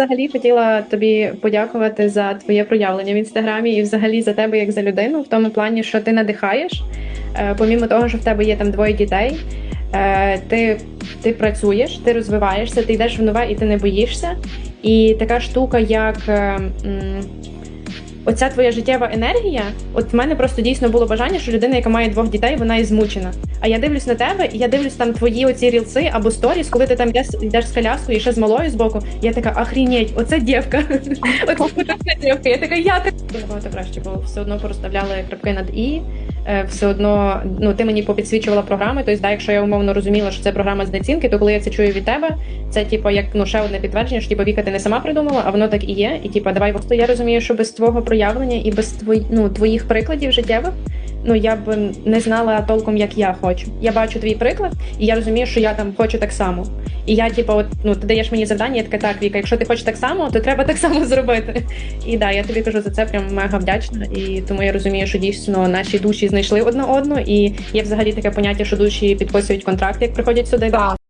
Взагалі хотіла тобі подякувати за твоє проявлення в інстаграмі і взагалі за тебе як за людину, в тому плані, що ти надихаєш. Е, Помімо того, що в тебе є там двоє дітей, е, ти, ти працюєш, ти розвиваєшся, ти йдеш в нове і ти не боїшся. І така штука, як е, м, оця твоя життєва енергія, от в мене просто дійсно було бажання, що людина, яка має двох дітей, вона і змучена. А я дивлюсь на тебе, і я дивлюсь там твої оці рілси або сторіс, коли ти там йдеш, йдеш з коляскою і ще з малою збоку. Я така, ахрінеть, оце дівка. Оце дівка. Я така, я так Багато краще, бо все одно пороставляли крапки над і. Е, Все одно, ну ти мені попідсвічувала програми. Тобто, да, якщо я умовно розуміла, що це програма з нецінки, то коли я це чую від тебе, це типу як ну ще одне підтвердження, що типу, Віка, ти не сама придумала, а воно так і є. І типу, давай просто я розумію, що без твого проявлення і без твої, ну, твоїх прикладів життєвих. Ну я б не знала толком, як я хочу. Я бачу твій приклад, і я розумію, що я там хочу так само. І я, типу, от ну ти даєш мені завдання, я така, так, Віка, якщо ти хочеш так само, то треба так само зробити. І да, я тобі кажу за це прям мега вдячна. І тому я розумію, що дійсно наші душі знайшли одна одну. І є взагалі таке поняття, що душі підписують контракт, як приходять сюди. Так.